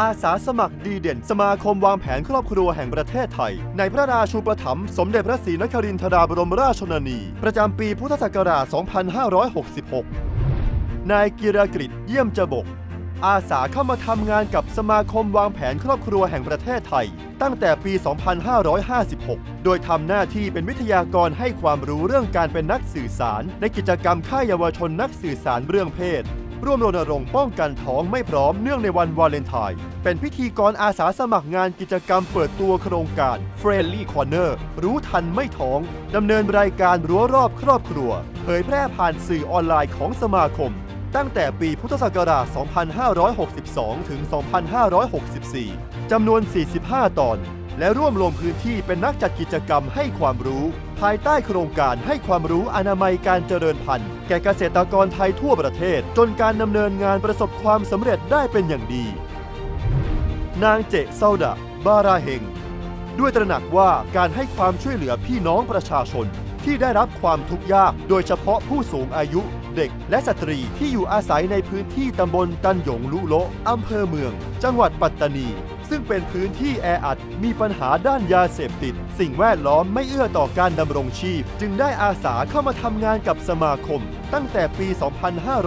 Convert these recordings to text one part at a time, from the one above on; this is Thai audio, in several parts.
อาสาสมัครดีเด่น สมาคมวางแผนครอบครัวแห่งประเทศไทย ในพระราชูปถัมภ์สมเด็จพระศรีนครินทราบรมราชชนนี ประจำปีพุทธศักราช 2566 นายกิรกฤษเยี่ยมจบก อาสาเข้ามาทำงานกับสมาคมวางแผนครอบครัวแห่งประเทศไทย ตั้งแต่ปี 2556 โดยทำหน้าที่เป็นวิทยากรให้ความรู้เรื่องการเป็นนักสื่อสาร ในกิจกรรมค่ายเยาวชนนักสื่อสารเรื่องเพศ ร่วมรณรงค์ป้องกันท้องไม่พร้อมเนื่องในวันวาเลนไทน์ เป็นพิธีกรอาสาสมัครงานกิจกรรมเปิดตัวโครงการ Friendly Corner รู้ทันไม่ท้อง ดำเนินรายการรั้วรอบครอบครัว เผยแพร่ผ่านสื่อออนไลน์ของสมาคม ตั้งแต่ปีพุทธศักราช 2562 ถึง 2564 จำนวน 45 ตอน และร่วมลงพื้นที่เป็นนักจัดกิจกรรมให้ความรู้ายใต้โครงการให้ความรู้อนามัยการเจริญพันธุ์ แก่เกษตรกรไทยทั่วประเทศ จนการดำเนินงานประสบความสำเร็จได้เป็นอย่างดี นางเจเซาดะ บาราเฮง ด้วยตระหนักว่าการให้ความช่วยเหลือพี่น้องประชาชน ที่ได้รับความทุกข์ยาก โดยเฉพาะผู้สูงอายุ เด็ก และสตรีที่อยู่อาศัยในพื้นที่ตำบลตันหยงลุโละอำเภอเมือง จังหวัดปัตตานี ซึ่งเป็นพื้นที่แออัด มีปัญหาด้านยาเสพติด สิ่งแวดล้อมไม่เอื้อต่อการดำรงชีพ จึงได้อาสาเข้ามาทำงานกับสมาคม ตั้งแต่ปี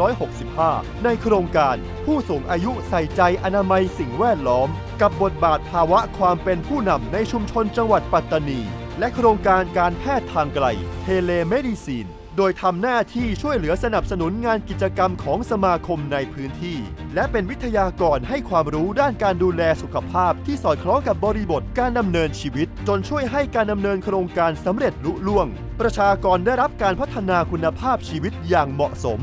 2565 ในโครงการผู้สูงอายุใส่ใจอนามัยสิ่งแวดล้อม กับบทบาทภาวะความเป็นผู้นำในชุมชนจังหวัดปัตตานี และโครงการการแพทย์ทางไกล เทเลเมดิซีน โดยทำหน้าที่ช่วยเหลือสนับสนุนงานกิจกรรมของสมาคมในพื้นที่ และเป็นวิทยากรให้ความรู้ด้านการดูแลสุขภาพที่สอดคล้องกับบริบทการดำเนินชีวิต จนช่วยให้การดำเนินโครงการสำเร็จลุล่วง ประชากรได้รับการพัฒนาคุณภาพชีวิตอย่างเหมาะสม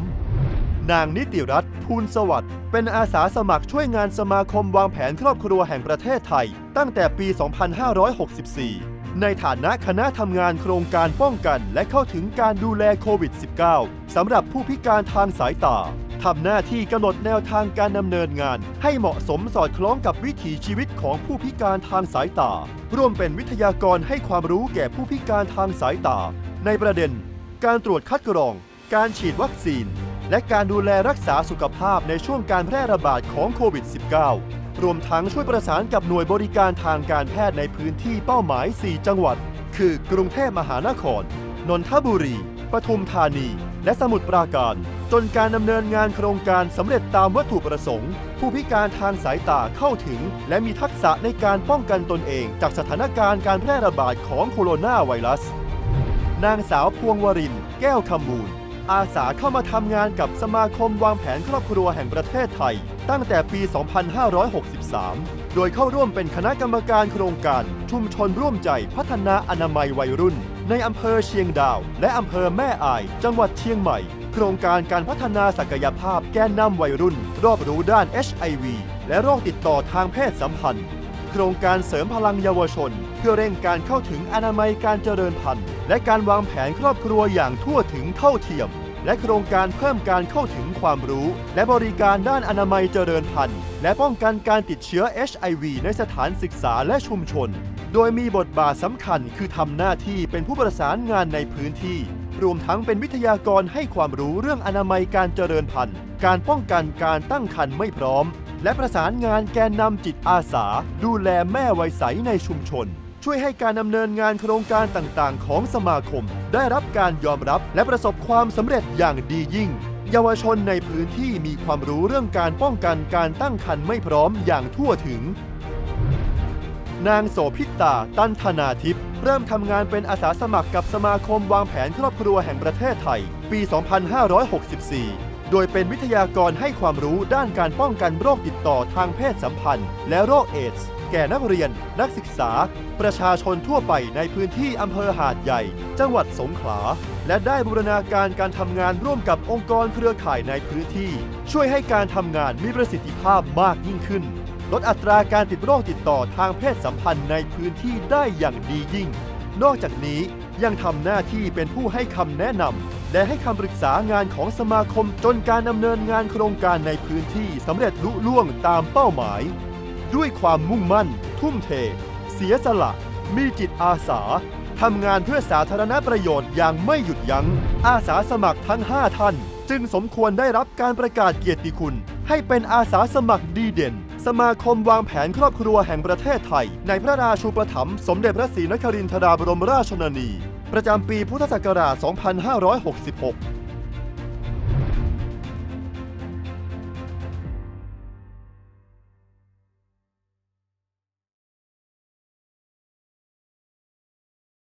นางนิติรัตน์ภูลสวัสดิ์เป็นอาสาสมัครช่วยงานสมาคมวางแผนครอบครัวแห่งประเทศไทย ตั้งแต่ปี 2564 ในฐานะคณะทำงานโครงการป้องกัน และเข้าถึงการดูแลโควิด -19 สำหรับผู้พิการทางสายตาทำหน้าที่กำหนดแนวทางการดำเนินงาน ให้เหมาะสมสอดคล้องกับวิถีชีวิตของผู้พิการทางสายตา ร่วมเป็นวิทยากรให้ความรู้แก่ผู้พิการทางสายตา ในประเด็น การตรวจคัดกรอง การฉีดวัคซีน และการดูแลรักษาสุขภาพในช่วงการแพร่ระบาดของโควิด -19 รวมทั้งช่วยประสานกับหน่วยบริการทางการแพทย์ในพื้นที่เป้าหมาย 4 จังหวัด คือกรุงเทพมหานคร นนทบุรี ปทุมธานี และสมุทรปราการ จนการดำเนินงานโครงการสำเร็จตามวัตถุประสงค์ ผู้พิการทางสายตาเข้าถึง และมีทักษะในการป้องกันตนเองจากสถานการณ์การแพร่ระบาดของโคโรนาไวรัส นางสาวพวงวริน แก้วคำมูล อาสาเข้ามาทำงานกับสมาคมวางแผนครอบครัวแห่งประเทศไทย ตั้งแต่ปี 2563 โดยเข้าร่วมเป็นคณะกรรมการโครงการ ชุมชนร่วมใจพัฒนาอนามัยวัยรุ่น ในอำเภอเชียงดาว และอำเภอแม่อาย จังหวัดเชียงใหม่ โครงการการพัฒนาศักยภาพแกนนำวัยรุ่น รอบรู้ด้าน HIV และโรคติดต่อทางเพศสัมพันธ์ โครงการเสริมพลังเยาวชน พื่อเร่งการเข้าถึงอนามัยการเจริญพันธุ์ และการวางแผนครอบครัวอย่างทั่วถึงเท่าเทียม และโครงการเพิ่มการเข้าถึงความรู้ และบริการด้านอนามัยเจริญพันธุ์ และป้องกันการติดเชื้อ HIV ในสถานศึกษาและชุมชน โดยมีบทบาทสำคัญคือทำหน้าที่เป็นผู้ประสานงานในพื้นที่ รวมทั้งเป็นวิทยากรให้ความรู้เรื่องอนามัยการเจริญพันธุ์ การป้องกันการตั้งครรภ์ไม่พร้อมและประสานงานแกนนำจิตอาสา ดูแลแม่วัยใสในชุมชน ช่วยให้การดำเนินงานโครงการต่างๆ ของสมาคม ได้รับการยอมรับและประสบความสำเร็จอย่างดียิ่ง เยาวชนในพื้นที่มีความรู้เรื่องการป้องกันการตั้งครรภ์ไม่พร้อมอย่างทั่วถึง นางโสพิตาตันธนาทิพย์เริ่มทำงานเป็นอาสาสมัครกับสมาคมวางแผนครอบครัวแห่งประเทศไทย ปี 2564โดยเป็นวิทยากรให้ความรู้ด้านการป้องกันโรคติดต่อทางเพศสัมพันธ์ และโรคเอดส์ แก่นักเรียน นักศึกษา ประชาชนทั่วไปในพื้นที่อำเภอหาดใหญ่ จังหวัดสงขลา และได้บูรณาการการทำงานร่วมกับองค์กรเครือข่ายในพื้นที่ ช่วยให้การทำงานมีประสิทธิภาพมากยิ่งขึ้น ลดอัตราการติดโรคติดต่อทางเพศสัมพันธ์ในพื้นที่ได้อย่างดียิ่ง นอกจากนี้ยังทำหน้าที่เป็นผู้ให้คำแนะนำและให้คำปรึกษางานของสมาคมจนการดำเนินงานโครงการในพื้นที่สำเร็จลุล่วงตามเป้าหมาย ด้วยความมุ่งมั่น ทุ่มเท เสียสละ มีจิตอาสาทำงานเพื่อสาธารณประโยชน์อย่างไม่หยุดยัง้ง อาสาสมัครทั้ง 5 ท่าน จึงสมควรได้รับการประกาศเกียรติคุณ ให้เป็นอาสาสมัครดีเด่น สมาคมวางแผนครอบครัวแห่งประเทศไทย ในพระราชูปถัมภ์สมเด็จพระศรีนครินทราบรมราชชนนี ประจำปีพุทธศักราช 2566